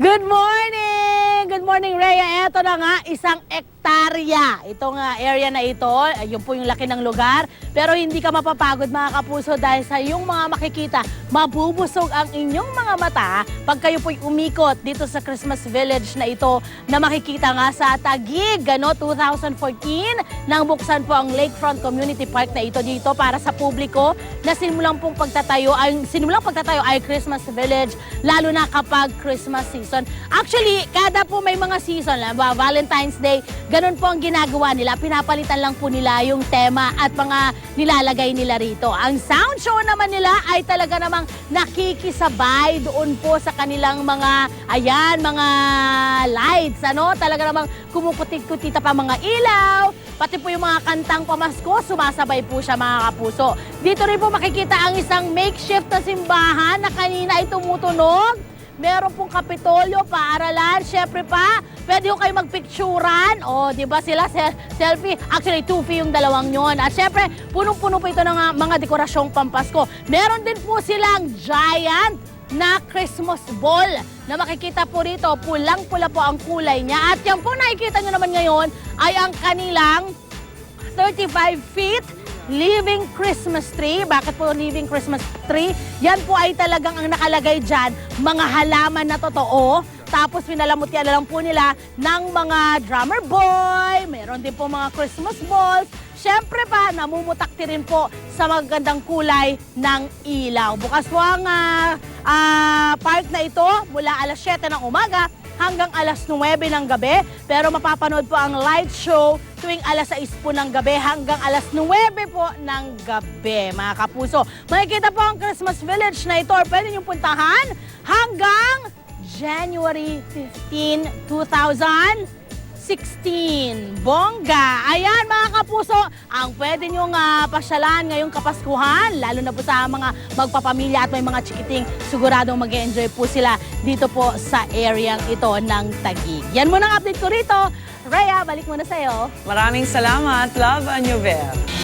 Good morning! Morning, Rhea. Ito na nga, isang ektarya. Itong ah, area na ito, ayun po yung laki ng lugar. Pero hindi ka mapapagod mga kapuso dahil sa iyong mga makikita, mabubusog ang inyong mga mata pag kayo po'y umikot dito sa Christmas Village na ito na makikita nga sa Taguig, ano, 2014, nang buksan po ang Lakefront Community Park na ito dito para sa publiko na simulang pong pagtatayo, ay, simulang pagtatayo ay Christmas Village, lalo na kapag Christmas season. Actually, kada po may mga season, ba, Valentine's Day, ganun po ang ginagawa nila. Pinapalitan lang po nila yung tema at mga nilalagay nila rito. Ang sound show naman nila ay talaga namang nakikisabay doon po sa kanilang mga, ayan, mga lights, ano? Talaga namang kumukutit-kutita pa mga ilaw, pati po yung mga kantang pamasko, sumasabay po siya mga kapuso. Dito rin po makikita ang isang makeshift na simbahan na kanina ay tumutunog. Meron pong kapitolyo, paaralan, syempre pa, pwede ko kayo magpicturan. O, di ba sila se- selfie? Actually, fee yung dalawang yon. At syempre, punong-puno po ito ng mga dekorasyong pampasko. Meron din po silang giant na Christmas ball na makikita po rito. Pulang-pula po ang kulay niya. At yan po nakikita nyo naman ngayon ay ang kanilang 35 feet living Christmas tree. Bakit po living Christmas tree? Yan po ay talagang ang nakalagay dyan, mga halaman na totoo. Tapos pinalamutyan na lang po nila ng mga drummer boy, meron din po mga Christmas balls. Siyempre pa, namumutakti rin po sa magandang kulay ng ilaw. Bukas po ang ah, ah, park na ito mula alas 7 ng umaga hanggang alas 9 ng gabi. Pero mapapanood po ang light show tuwing alas 6 po ng gabi hanggang alas 9 po ng gabi, mga kapuso. Makikita po ang Christmas Village na ito. Pwede niyong puntahan hanggang January 15, 2016. Bongga! Ayan kapuso, ang pwede niyong ah, pasyalan ngayong Kapaskuhan, lalo na po sa mga magpapamilya at may mga chikiting, siguradong mag enjoy po sila dito po sa area ito ng Taguig. Yan muna ang update ko rito. Rhea, balik muna sa'yo. Maraming salamat, Love Anyover.